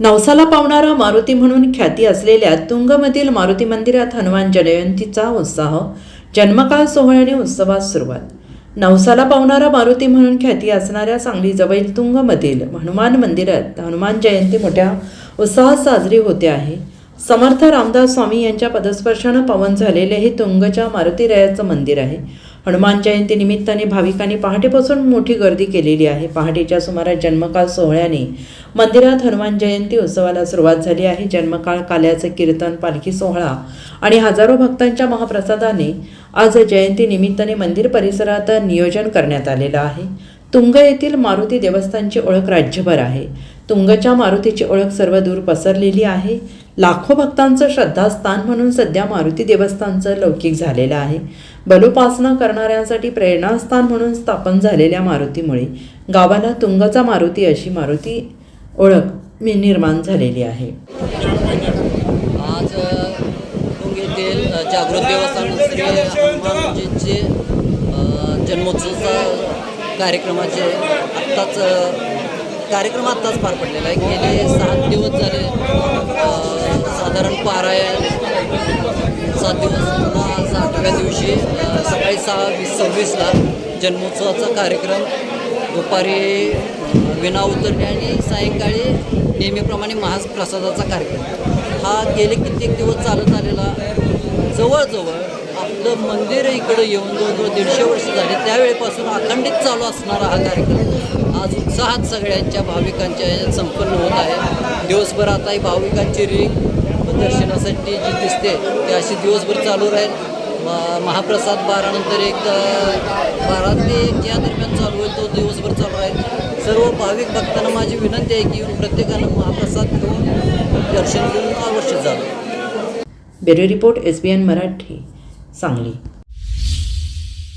नवसाला पावणारा मारुती म्हणून ख्याती असलेल्या तुंगमधील मारुती मंदिरात हनुमान जयंतीचा उत्साह जन्मकाळ सोहळ्याने उत्सवात सुरुवात. नवसाला पावणारा मारुती म्हणून ख्याती असणाऱ्या सांगलीजवळील तुंगमधील हनुमान मंदिरात हनुमान जयंती मोठ्या उत्साहात साजरी होते आहे. समर्थ रामदास स्वामी यांच्या पदस्पर्शानं पवन झालेले हे तुंगच्या मारुतीरायाचं मंदिर आहे. हनुमान जयंती निमित्ताने भाविकांनी पहाटेपासून मोठी गर्दी केलेली आहे. पहाटेच्या सुमारास जन्मकाळ सोहळ्याने मंदिरात हनुमान जयंती उत्सवाला सुरुवात झाली आहे. जन्मकाळ काल्याचं कीर्तन पालखी सोहळा आणि हजारो भक्तांच्या महाप्रसादाने आज जयंती निमित्ताने मंदिर परिसरात नियोजन करण्यात आलेलं आहे. तुंग येथील मारुती देवस्थानची ओळख राज्यभर आहे. तुंगच्या मारुतीची ओळख सर्व दूर पसरलेली आहे. लाखो भक्तांचं श्रद्धास्थान म्हणून सध्या मारुती देवस्थानचं लौकिक झालेलं आहे. बलोपासना करणाऱ्यांसाठी प्रेरणास्थान म्हणून स्थापन झालेल्या मारुतीमुळे गावाला तुंगचा मारुती अशी मारुती ओळख मी निर्माण झालेली आहे. आज तुंग येथील जागृत देवस्थानचे जन्मोत्सव कार्यक्रमाचे आत्ताच कार्यक्रम आत्ताच पार पडलेला आहे. गेले सात दिवस झाले. साधारण पारायण सात दिवस पुन्हा आठव्या दिवशी सकाळी सहा वीस सव्वीसला जन्मोत्सवाचा कार्यक्रम. दुपारी विना उतरणे आणि सायंकाळी नेहमीप्रमाणे महाप्रसादाचा कार्यक्रम. हा गेले कित्येक दिवस चालत आलेला जवळजवळ आपलं मंदिर इकडं येऊन दोन दीडशे वर्ष झाले त्यावेळेपासून अखंडित चालू असणारा हा कार्यक्रम. आज उत्साहात सगळ्यांच्या भाविकांच्या संपन्न होत आहे. दिवसभर आता ही भाविकांची रिंग दर्शनासाठी जी दिसते ती अशी दिवसभर चालू राहील. महाप्रसाद बारानंतर एक बारा ते एक या दरम्यान चालू होईल तो दिवसभर चालू राहील. सर्व भाविक भक्तांना माझी विनंती आहे की येऊन प्रत्येकानं महाप्रसाद घेऊन दर्शन घेऊन आवश्यक झालं bureau report S B N Marathi. 葬礼。